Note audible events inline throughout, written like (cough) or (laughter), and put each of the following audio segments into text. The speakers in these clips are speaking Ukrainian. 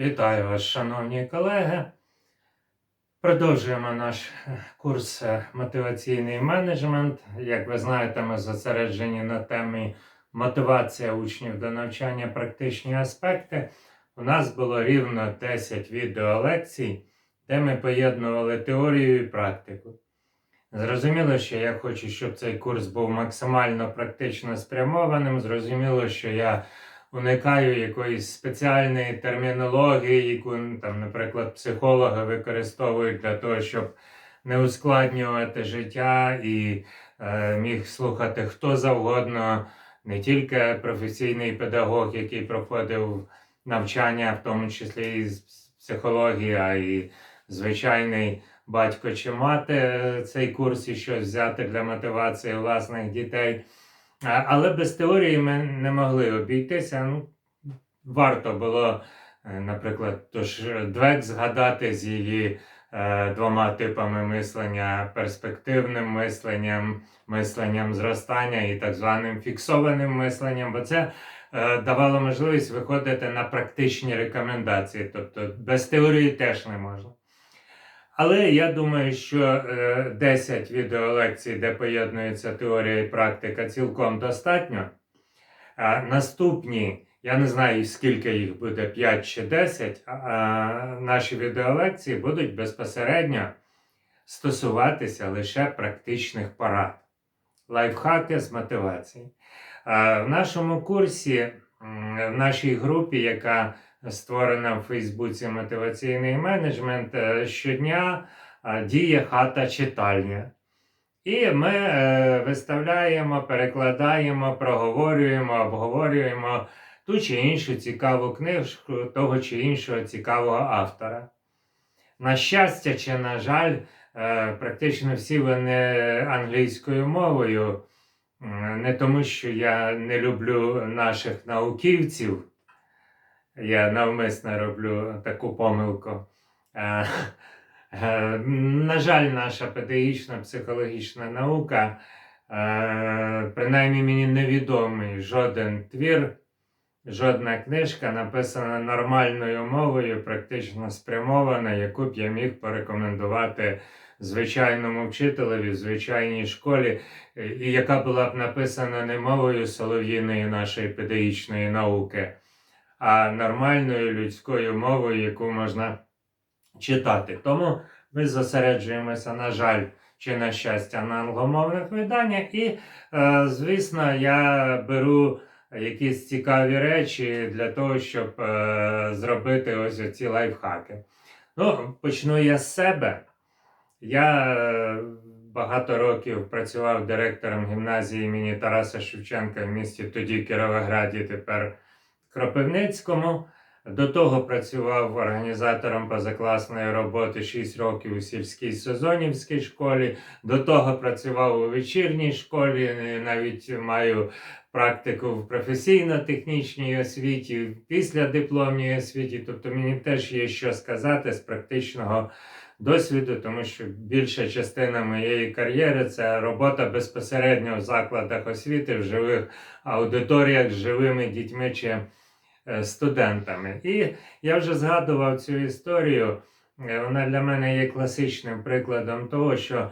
Вітаю вас, шановні колеги. Продовжуємо наш курс е, мотиваційний менеджмент. Як ви знаєте, ми зосереджені на темі мотивація учнів до навчання практичні аспекти. У нас було рівно 10 відеолекцій, де ми поєднували теорію і практику. Зрозуміло, що я хочу, щоб цей курс був максимально практично спрямованим. Зрозуміло, що я уникаю якоїсь спеціальної термінології, яку, там, наприклад, психологи використовують для того, щоб не ускладнювати життя і е, міг слухати хто завгодно, не тільки професійний педагог, який проходив навчання, в тому числі і з психології, а і звичайний батько чи мати е, цей курс і щось взяти для мотивації власних дітей. Але без теорії ми не могли обійтися. Ну, варто було, е, наприклад, тож Двек згадати з її е, двома типами мислення: перспективним мисленням, мисленням зростання і так званим фіксованим мисленням, бо це е, давало можливість виходити на практичні рекомендації. Тобто без теорії теж не можна. Але я думаю, що е, 10 відеолекцій, де поєднується теорія і практика, цілком достатньо. Наступні, я не знаю, скільки їх буде, 5 чи 10, а, а наші відеолекції будуть безпосередньо стосуватися лише практичних порад. Лайфхаки з мотивації. В нашому курсі, в нашій групі, яка створена в Фейсбуці мотиваційний менеджмент, е, щодня е, діє хата читальня. І ми е, виставляємо, перекладаємо, проговорюємо, обговорюємо ту чи іншу цікаву книжку того чи іншого цікавого автора. На щастя чи на жаль, практично всі вони англійською мовою, не тому, що я не люблю наших науківців. Я навмисно роблю таку помилку. Е, е, На жаль, наша педагогічна психологічна наука, е, принаймні мені невідомий жоден твір, жодна книжка написана нормальною мовою, практично спрямована, яку б я міг порекомендувати звичайному вчителеві звичайній школі, яка була б написана не мовою солов'їної нашої педагогічної науки а нормальною людською мовою, яку можна читати. Тому ми зосереджуємося, на жаль, чи на щастя, на англомовних виданнях. І, е, звісно, я беру якісь цікаві речі для того, щоб е, зробити ось ці лайфхаки. Ну, почну я з себе. Я е, багато років працював директором гімназії імені Тараса Шевченка в місті тоді Кіровограді, тепер Кропивницькому. До того працював організатором позакласної роботи 6 років у сільській сезонівській школі. До того працював у вечірній школі. е, Навіть маю практику в професійно-технічній освіті, після дипломній освіті. Тобто мені теж є що сказати з практичного досвіду, тому що більша частина моєї кар'єри це робота безпосередньо в закладах освіти, в живих аудиторіях з живими дітьми чи е, студентами. І я вже згадував цю історію. Е, Вона для мене є класичним прикладом того, що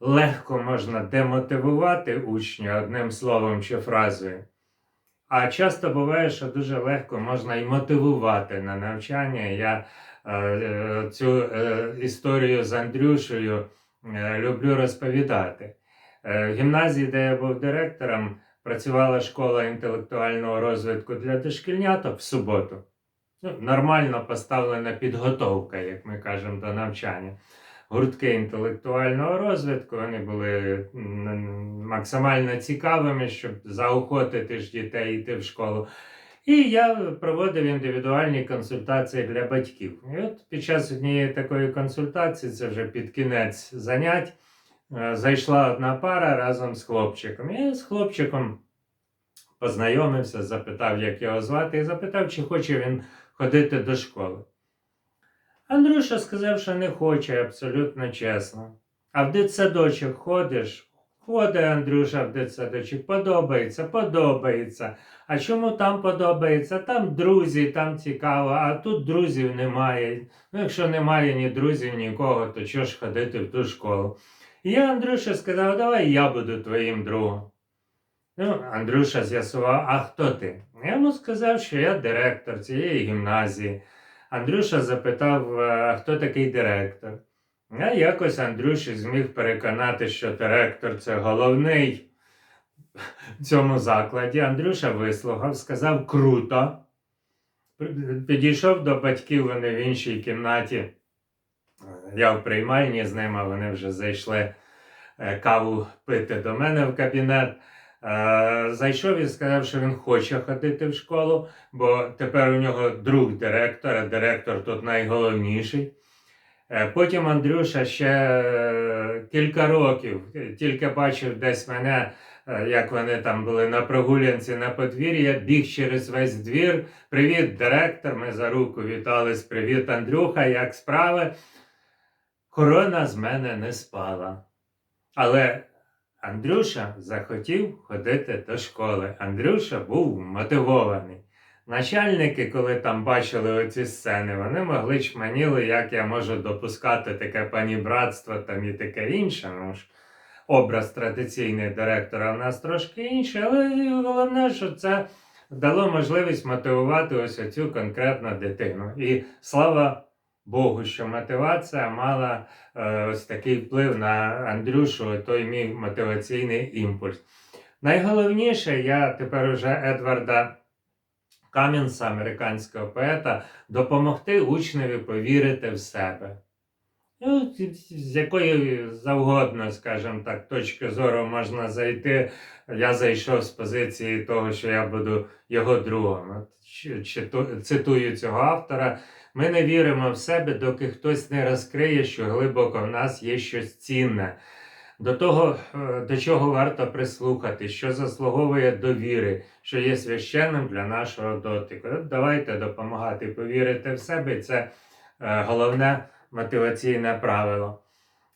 легко можна демотивувати учня одним словом чи фразою. А часто буває, що дуже легко можна і мотивувати на навчання. Я цю е, історію з Андрюшею е, люблю розповідати. Е, в гімназії, де я був директором, працювала школа інтелектуального розвитку для дошкільняток в суботу. Ну, нормально поставлена підготовка, як ми кажемо, до навчання. Гуртки інтелектуального розвитку вони були максимально цікавими, щоб заохотити ж дітей йти в школу. І я проводив індивідуальні консультації для батьків. І от під час однієї такої консультації, це вже під кінець занять, е, зайшла одна пара разом з хлопчиком. Я з хлопчиком познайомився, запитав, як його звати, і запитав, чи хоче він ходити до школи. Андрюша сказав, що не хоче, абсолютно чесно. А в дитсадочок ходиш? Ходить Андрюша в дитсадочок, подобається, подобається. А чому там подобається? Там друзі, там цікаво, а тут друзів немає. Ну, якщо немає ні друзів, нікого, то чого ж ходити в ту школу? І я Андрюша сказав, давай я буду твоїм другом. Ну, Андрюша з'ясував, а хто ти? Я йому сказав, що я директор цієї гімназії. Андрюша запитав, хто такий директор? А якось Андрюші зміг переконати, що директор це головний в цьому закладі. Андрюша вислухав, сказав круто. Підійшов до батьків, вони в іншій кімнаті. Я в приймальні з ними, вони вже зайшли е, каву пити до мене в кабінет. Е, Зайшов і сказав, що він хоче ходити в школу, бо тепер у нього друг директор, а директор тут найголовніший. Е, Потім Андрюша ще е, кілька років тільки бачив десь мене, е, як вони там були на прогулянці на подвір'я, біг через весь двір. Привіт, директор! Ми за руку вітались. Привіт, Андрюха, як справи? Корона з мене не спала. Але Андрюша захотів ходити до школи. Андрюша був мотивований. Начальники, коли там бачили оці сцени, вони могли чманіли, як я можу допускати таке панібратство там і таке інше. Ну ж, образ традиційний директора в нас трошки інший, але головне, що це дало можливість мотивувати ось оцю конкретну дитину. І слава Богу, що мотивація мала е, ось такий вплив на Андрюшу, той мій мотиваційний імпульс. Найголовніше, я тепер уже Едварда Кам'янса, американського поета, допомогти учневі повірити в себе. Ну, з якої завгодно, скажімо так, точки зору можна зайти. Я зайшов з позиції того, що я буду його другом. Цитую цього автора. Ми не віримо в себе, доки хтось не розкриє, що глибоко в нас є щось цінне. До того, е, до чого варто прислухати, що заслуговує довіри, що є священним для нашого дотику. Давайте допомагати повірити в себе. Це е, головне мотиваційне правило.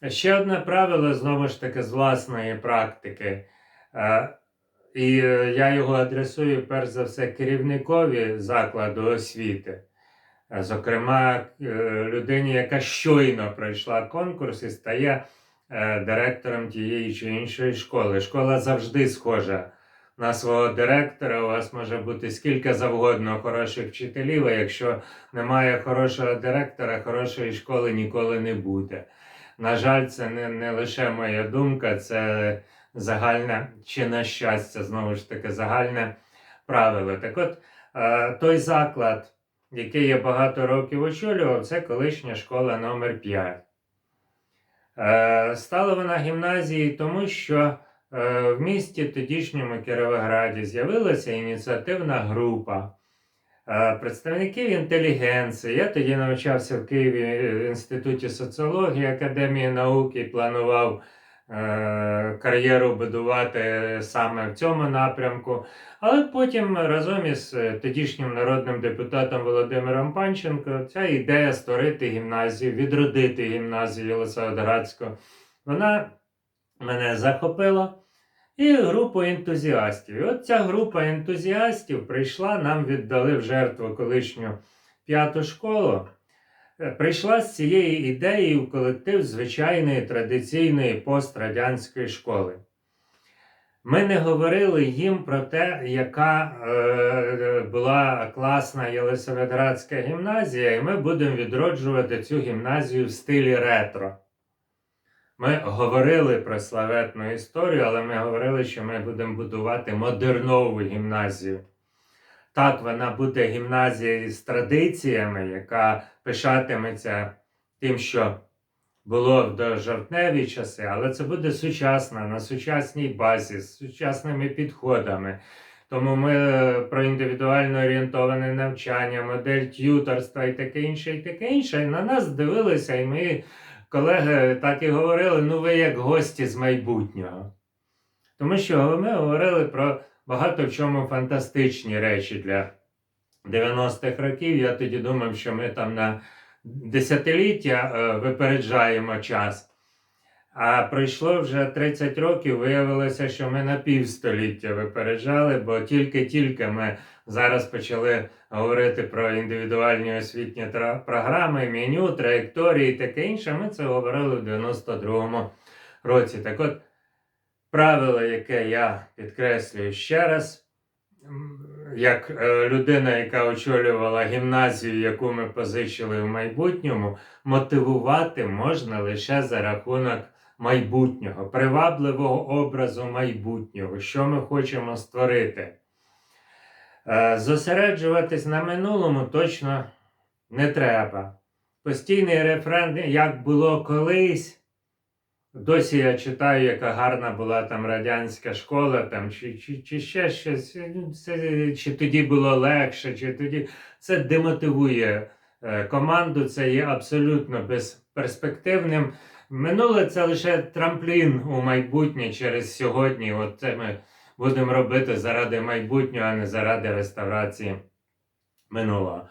Ще одне правило, знову ж таки, з власної практики. Е, І я його адресую перш за все керівникові закладу освіти. Зокрема, людині, яка щойно пройшла конкурс і стає директором тієї чи іншої школи. Школа завжди схожа на свого директора. У вас може бути скільки завгодно хороших вчителів, а якщо немає хорошого директора, хорошої школи ніколи не буде. На жаль, це не, не лише моя думка, це загальне чи на щастя, знову ж таки, загальне правило. Так от, е, той заклад, який я багато років очолював, це колишня школа номер 5. Е, Стала вона гімназією тому, що е, в місті тодішньому Кіровограді з'явилася ініціативна група е, представників інтелігенції. Я тоді навчався в Києві в Інституті соціології Академії наук і планував кар'єру будувати саме в цьому напрямку. Але потім разом із е, тодішнім народним депутатом Володимиром Панченко ця ідея створити гімназію, відродити гімназію Єлисаветградську, вона мене захопила. І групу ентузіастів. І от ця група ентузіастів прийшла, нам віддали в жертву колишню п'яту школу. Е, Прийшла з цією ідеєю в колектив звичайної традиційної пострадянської школи. Ми не говорили їм про те, яка е, була класна Єлисаветградська гімназія, і ми будемо відроджувати цю гімназію в стилі ретро. Ми говорили про славетну історію, але ми говорили, що ми будемо будувати модернову гімназію. Так, вона буде гімназією з традиціями, яка пишатиметься тим, що було в дожовтневі часи, але це буде сучасна, на сучасній базі, з сучасними підходами. Тому ми е, про індивідуально орієнтоване навчання, модель т'юторства і таке інше, і таке інше. І на нас дивилися, і ми, колеги, так і говорили: ну ви як гості з майбутнього. Тому що ми говорили про багато в чому фантастичні речі для 90-х років. Я тоді думав, що ми там на десятиліття е, випереджаємо час. А пройшло вже 30 років, виявилося, що ми на півстоліття випереджали, бо тільки-тільки ми зараз почали говорити про індивідуальні освітні програми, меню, траєкторії і таке інше. Ми це говорили в 92-му році. Так от, правило, яке я підкреслюю ще раз, як е, людина, яка очолювала гімназію, яку ми позичили в майбутньому, мотивувати можна лише за рахунок майбутнього, привабливого образу майбутнього, що ми хочемо створити. Е, Зосереджуватись на минулому точно не треба. Постійний рефрен, як було колись. Досі я читаю, яка гарна була там радянська школа, там, чи, чи, чи ще щось, це, чи тоді було легше, чи тоді. Це демотивує е, команду, це є абсолютно безперспективним. Минуле це лише трамплін у майбутнє через сьогодні. От це ми будемо робити заради майбутнього, а не заради реставрації минулого.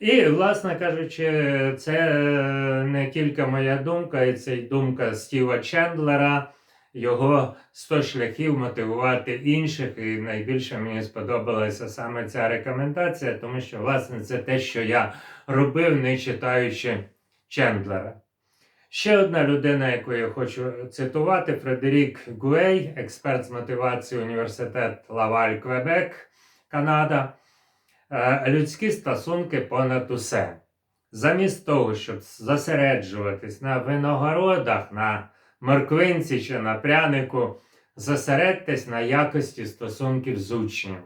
І, власне кажучи, це е, не тільки моя думка, і це й думка Стіва Чендлера, його 100 шляхів мотивувати інших. І найбільше мені сподобалася саме ця рекомендація, тому що, власне, це те, що я робив, не читаючи Чендлера. Ще одна людина, яку я хочу цитувати, Фредерік Гуей, експерт з мотивації університет Лаваль, Квебек, Канада. Е, Людські стосунки понад усе. Замість того, щоб зосереджуватись на виногородах, на морквинці чи на прянику, зосередьтесь на якості стосунків з учнями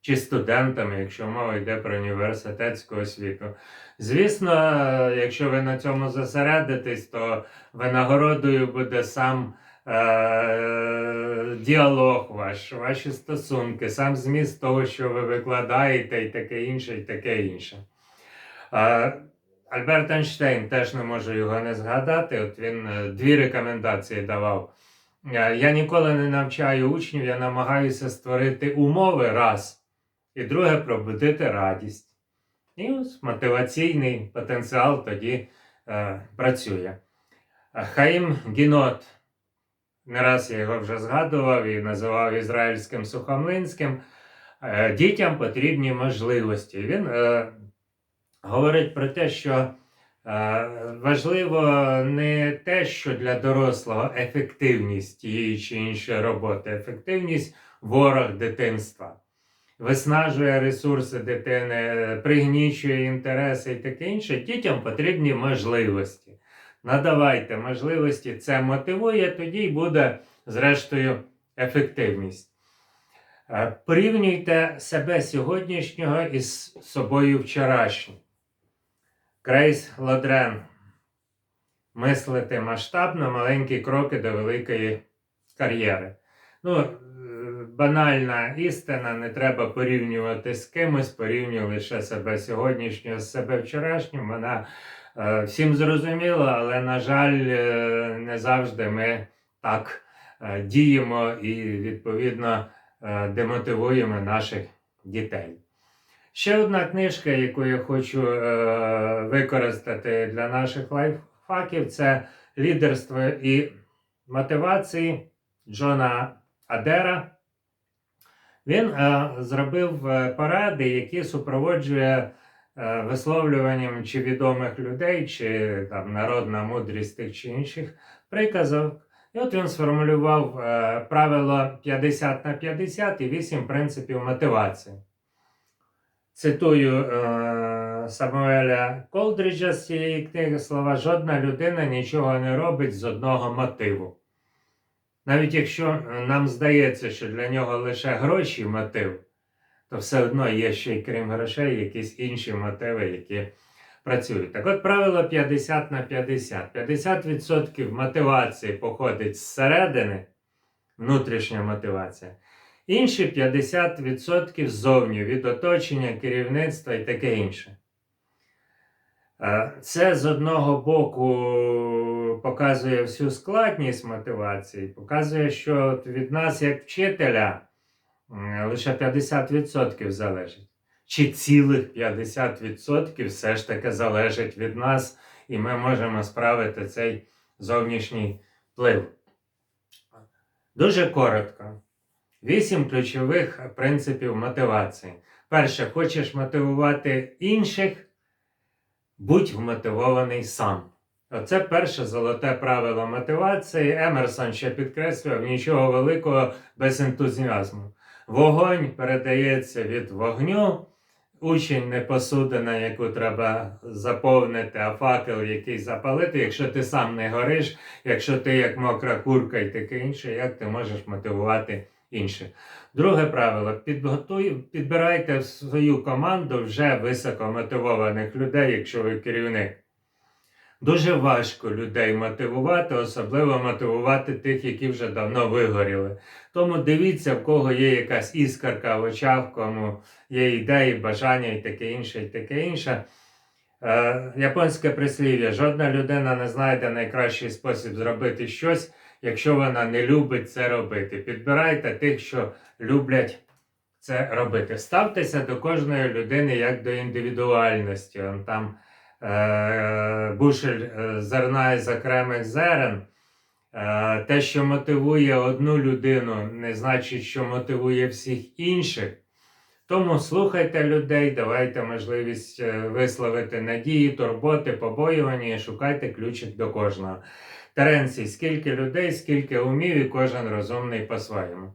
чи студентами, якщо мова йде про університетську освіту. Звісно, е, якщо ви на цьому зосередитесь, то винагородою буде сам е, діалог ваш, ваші стосунки, сам зміст того, що ви викладаєте, і таке інше, і таке інше. Е, Альберт Ейнштейн теж не можу його не згадати. От він е, дві рекомендації давав. Я ніколи не навчаю учнів, я намагаюся створити умови раз, і друге пробудити радість. І ось мотиваційний потенціал тоді е, працює. Хаїм Гінот, не раз я його вже згадував і називав ізраїльським сухомлинським. Е, Дітям потрібні можливості. Він е, говорить про те, що е, важливо не те, що для дорослого ефективність тієї чи іншої роботи, ефективність ворог дитинства. Виснажує ресурси дитини, пригнічує інтереси і таке інше. Дітям потрібні можливості. Надавайте можливості, це мотивує, тоді й буде, зрештою, ефективність. Е, Порівнюйте себе сьогоднішнього із собою вчорашнім. Крейс Лодрен. Мислити масштабно, маленькі кроки до великої кар'єри. Ну, е, банальна істина, не треба порівнювати з кимось, порівнюй лише себе сьогоднішнього з себе вчорашнім. Вона всім зрозуміла, але, на жаль, е, не завжди ми так е, діємо і, відповідно, е, демотивуємо наших дітей. Ще одна книжка, яку я хочу е, використати для наших лайфхаків, це лідерство і мотивації Джона Адера. Він е, зробив е, поради, які супроводжує е, висловлюванням чи відомих людей, чи там народна мудрість тих чи інших приказів. І от він сформулював е, правило 50 на 50 і 8 принципів мотивації. Цитую е, Самуеля Колдріджа з цієї книги слова: жодна людина нічого не робить з одного мотиву. Навіть якщо е, нам здається, що для нього лише гроші мотив, то все одно є ще й крім грошей якісь інші мотиви, які працюють. Так от правило 50 на 50. 50% мотивації походить зсередини, внутрішня мотивація. Інші 50% ззовні від оточення, керівництва і таке інше. Е, Це з одного боку показує всю складність мотивації, показує, що від нас, як вчителя, лише 50% залежить. Чи цілих 50% все ж таки залежить від нас, і ми можемо справити цей зовнішній вплив. Дуже коротко. Вісім ключових принципів мотивації. Перше, хочеш мотивувати інших, будь вмотивований сам. Оце перше золоте правило мотивації. Емерсон ще підкреслював нічого великого без ентузіазму. Вогонь передається від вогню, учень не посудина, яку треба заповнити, а факел, який запалити. Якщо ти сам не гориш, якщо ти як мокра курка і таке інше, як ти можеш мотивувати інших? Друге правило: підготуй, підбирайте в свою команду вже високомотивованих людей, якщо ви керівник. Дуже важко людей мотивувати, особливо мотивувати тих, які вже давно вигоріли. Тому дивіться, в кого є якась іскарка в очах, в кому є ідеї, бажання і таке інше, і таке інше. Е, японське прислів'я: жодна людина не знайде найкращий спосіб зробити щось, якщо вона не любить це робити. Підбирайте тих, що люблять це робити. Ставтеся до кожної людини як до індивідуальності. Там бушель е, зерна із окремих зерен. Е, Те, що мотивує одну людину, не значить, що мотивує всіх інших. Тому слухайте людей, давайте можливість е, висловити надії, турботи, побоювання і шукайте ключик до кожного. Теренцій, скільки людей, скільки умів, і кожен розумний по-своєму.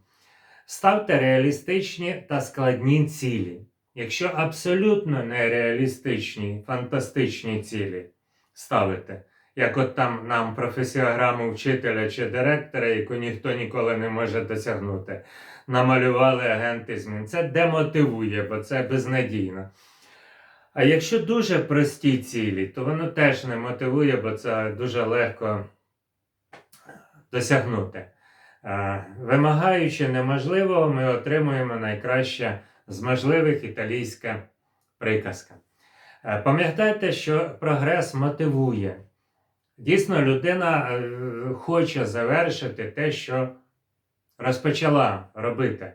Ставте реалістичні та складні цілі. Якщо абсолютно нереалістичні, фантастичні цілі ставите, як от там нам професіограму вчителя чи директора, яку ніхто ніколи не може досягнути, намалювали агенти змін. Це демотивує, бо це безнадійно. А якщо дуже прості цілі, то воно теж не мотивує, бо це дуже легко досягнути. Е, Вимагаючи неможливого, ми отримуємо найкраще з можливих італійська приказка. Е, Пам'ятайте, що прогрес мотивує. Дійсно, людина е, хоче завершити те, що розпочала робити.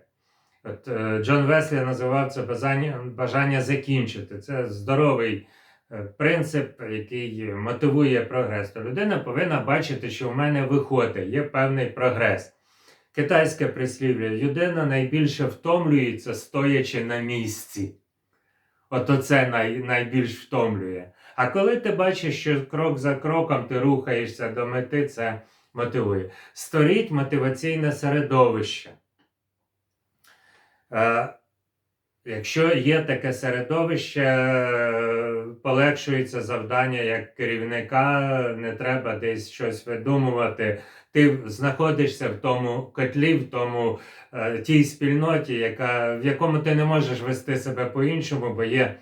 От е, Джон Веслі називав це бажання, бажання закінчити. Це здоровий принцип, який мотивує прогрес. То людина повинна бачити, що в мене виходить, є певний прогрес. Китайське прислів'я: людина найбільше втомлюється, стоячи на місці. От оце най, найбільш втомлює. А коли ти бачиш, що крок за кроком ти рухаєшся до мети, це мотивує. Створіть мотиваційне середовище. Е, Якщо є таке середовище, е, полегшується завдання як керівника, не треба десь щось видумувати. Ти знаходишся в тому котлі, в тому е, тій спільноті, яка, в якому ти не можеш вести себе по-іншому, бо є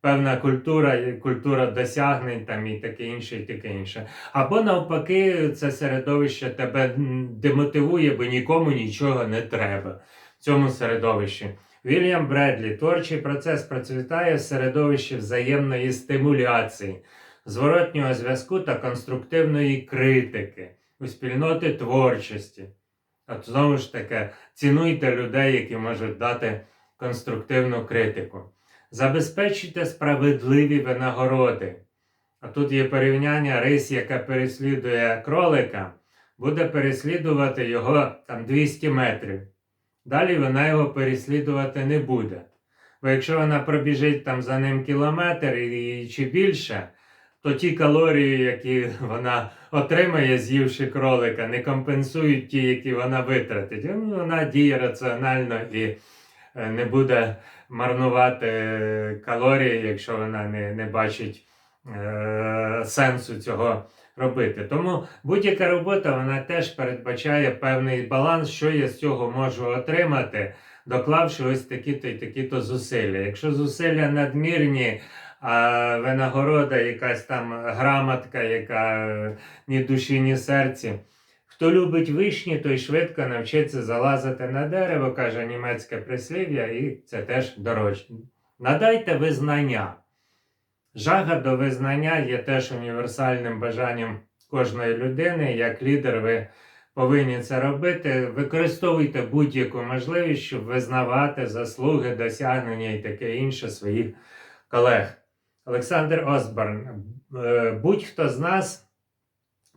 певна культура, культура досягнень там і таке інше, і таке інше. Або навпаки, це середовище тебе демотивує, бо нікому нічого не треба в цьому середовищі. Вільям Бредлі, творчий процес процвітає в середовищі взаємної стимуляції, зворотнього зв'язку та конструктивної критики у спільноти творчості. От знову ж таки, цінуйте людей, які можуть дати конструктивну критику. Забезпечуйте справедливі винагороди. А тут є порівняння рись, яка переслідує кролика, буде переслідувати його там 200 метрів. Далі вона його переслідувати не буде. Бо якщо вона пробіжить там за ним кілометр і, чи більше, то ті калорії, які (laughs) вона отримає, з'ївши кролика, не компенсують ті, які вона витратить. Ну, Вона діє раціонально і е, не буде марнувати е, калорії, якщо вона не, не бачить е, сенсу цього робити. Тому будь-яка робота вона теж передбачає певний баланс, що я з цього можу отримати, доклавши ось такі-то і такі-то зусилля. Якщо зусилля надмірні, а винагорода, якась там грамотка, яка е, ні душі, ні серці. Хто любить вишні, той швидко навчиться залазити на дерево, каже німецьке прислів'я, і це теж дорожче. Надайте визнання. Жага до визнання є теж універсальним бажанням кожної людини. Як лідер, ви повинні це робити. Використовуйте будь-яку можливість, щоб визнавати заслуги, досягнення і таке інше своїх колег. Олександр Осборн, е, будь-хто з нас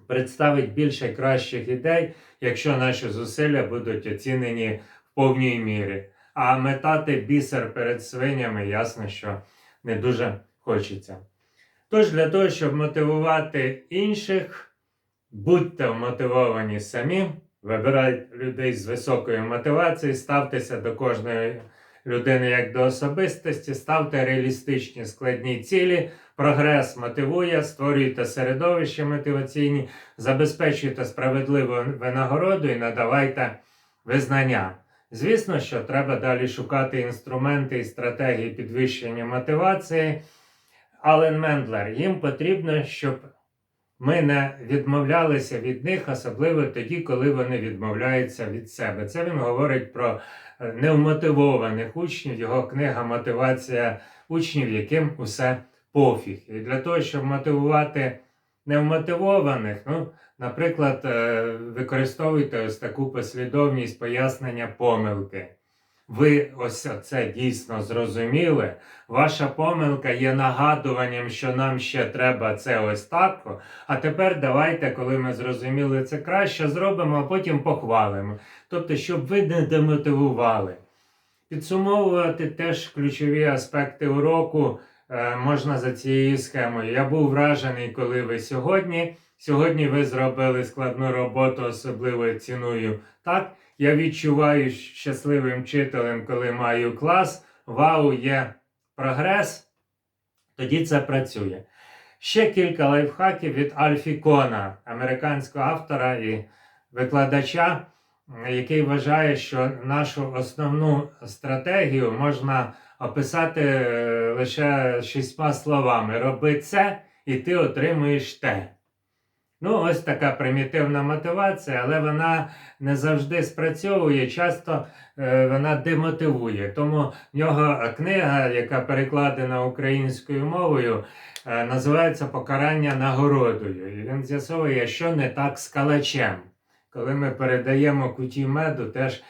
представить більше кращих ідей, якщо наші зусилля будуть оцінені в повній мірі. А метати бісер перед свинями, ясно, що не дуже хочеться. Тож, для того, щоб мотивувати інших, будьте вмотивовані самі, вибирайте людей з високою мотивацією, ставтеся до кожної людини як до особистості, ставте реалістичні складні цілі. Прогрес мотивує, створюйте середовище мотиваційні, забезпечуйте справедливу винагороду і надавайте визнання. Звісно, що треба далі шукати інструменти і стратегії підвищення мотивації. Ален Мендлер, їм потрібно, щоб ми не відмовлялися від них, особливо тоді, коли вони відмовляються від себе. Це він говорить про е, невмотивованих учнів, його книга Мотивація учнів, яким усе пофіг. І для того, щоб мотивувати невмотивованих, ну, наприклад, е, використовуйте ось таку послідовність пояснення помилки. Ви ось це дійсно зрозуміли. Ваша помилка є нагадуванням, що нам ще треба це ось так. А тепер давайте, коли ми зрозуміли це краще, зробимо, а потім похвалимо. Тобто, щоб ви не демотивували. Підсумовувати теж ключові аспекти уроку можна за цією схемою. Я був вражений, коли ви сьогодні. Сьогодні ви зробили складну роботу, особливо ціную так. Я відчуваю щасливим вчителем, коли маю клас. Вау, є прогрес. Тоді це працює. Ще кілька лайфхаків від Альфі Кона, американського автора і викладача, який вважає, що нашу основну стратегію можна описати е, лише шістьма словами: роби це, і ти отримуєш те. Ну, ось така примітивна мотивація, але вона не завжди спрацьовує, часто е, вона демотивує. Тому в нього книга, яка перекладена українською мовою, е, називається Покарання нагородою. І він з'ясовує, що не так з калачем. Коли ми передаємо куті меду, теж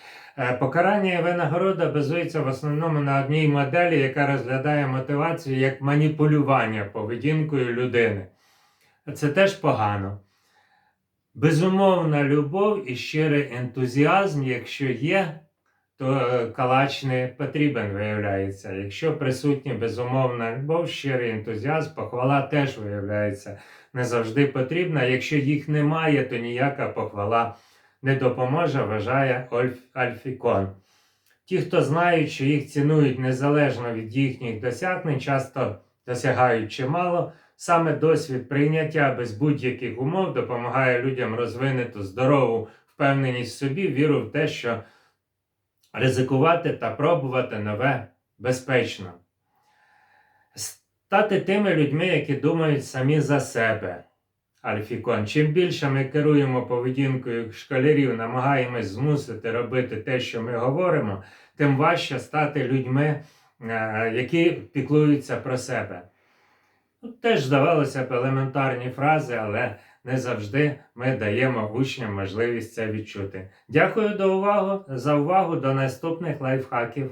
покарання і винагорода базується в основному на одній моделі, яка розглядає мотивацію як маніпулювання поведінкою людини. Це теж погано. Безумовна любов і щирий ентузіазм, якщо є, то е, калач не потрібен, виявляється. Якщо присутня безумовна любов, щирий ентузіазм, похвала теж виявляється не завжди потрібна. Якщо їх немає, то ніяка похвала не допоможе, вважає Альфікон. Ті, хто знають, що їх цінують незалежно від їхніх досягнень, часто досягають чимало. Саме досвід прийняття без будь-яких умов допомагає людям розвинути здорову впевненість в собі, віру в те, що ризикувати та пробувати нове безпечно. Стати тими людьми, які думають самі за себе. Альфікон. Чим більше ми керуємо поведінкою школярів, намагаємось змусити робити те, що ми говоримо, тим важче стати людьми, е, які піклуються про себе. Ну, Теж здавалося б елементарні фрази, але не завжди ми даємо учням можливість це відчути. Дякую за увагу до наступних лайфхаків.